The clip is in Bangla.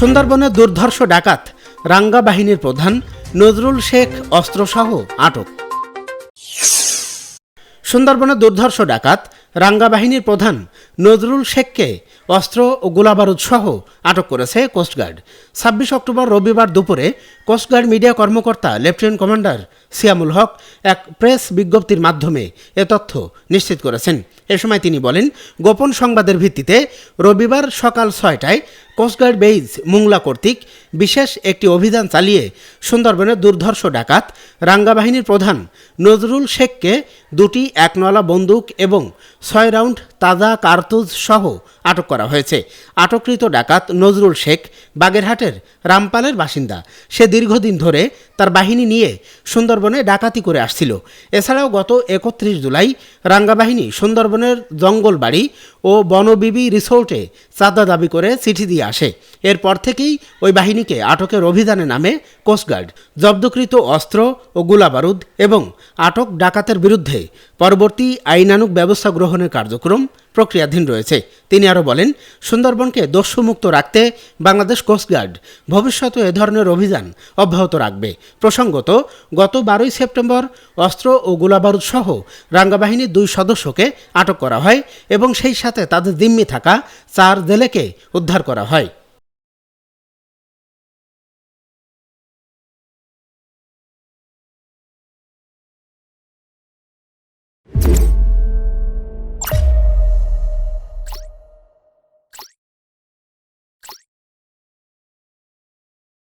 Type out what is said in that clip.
সুন্দরবনে দুর্ধর্ষ ডাকাত, রাঙ্গা বাহিনীর প্রধান নজরুল শেখ অস্ত্রসহ আটক। সুন্দরবনে দুর্ধর্ষ ডাকাত, রাঙ্গা বাহিনীর প্রধান নজরুল শেখকে অস্ত্র ও গোলাবারুদ সহ আটক করেছে কোস্টগার্ড ছাব্বিশ অক্টোবর রবিবার দুপুরে কোস্টগার্ড মিডিয়া কর্মকর্তা লেফটেন্যান্ট কমান্ডার সিয়ামুল হক এক প্রেস বিজ্ঞপ্তির মাধ্যমে এ তথ্য নিশ্চিত করেছেন। এ সময় তিনি বলেন, গোপন সংবাদের ভিত্তিতে রবিবার সকাল ছয়টায় কোস্টগার্ড বেইজ মুংলা কর্তৃক বিশেষ একটি অভিযান চালিয়ে সুন্দরবনের দুর্ধর্ষ ডাকাত, রাঙ্গা বাহিনীর প্রধান নজরুল শেখকে দুটি একনলা বন্দুক এবং ছয় রাউন্ড তাজা কার্তুজ সহ আটক করা হয়েছে। আটককৃত ডাকাত নজরুল শেখ বাগেরহাটের রামপালের বাসিন্দা। সে দীর্ঘদিন ধরে তার বাহিনী নিয়ে সুন্দরবনে ডাকাতি করে আসছিল। এছাড়াও গত একত্রিশ জুলাই রাঙ্গা বাহিনী সুন্দরবনের জঙ্গলবাড়ি ও বনবিবি রিসোর্টে চাঁদা দাবি করে চিঠি দিয়ে আসে। এরপর থেকেই ওই বাহিনীকে আটকের অভিযানে নামে কোস্টগার্ড জব্দকৃত অস্ত্র ও গোলাবারুদ এবং আটক ডাকাতের বিরুদ্ধে পরবর্তী আইনানুগ ব্যবস্থা গ্রহণের কার্যক্রম প্রক্রিয়াধীন রয়েছে। তিনি আরও বলেন, সুন্দরবনকে দস্যুমুক্ত রাখতে বাংলাদেশ কোস্টগার্ড ভবিষ্যতে এ ধরনের অভিযান অব্যাহত রাখবে। প্রসঙ্গত, গত বারোই সেপ্টেম্বর অস্ত্র ও গোলাবারুদ সহ রাঙ্গাবাহিনীর দুই সদস্যকে আটক করা হয় এবং সেই সাথে তাদের দিম্মি থাকা চার জেলেকে উদ্ধার করা হয়।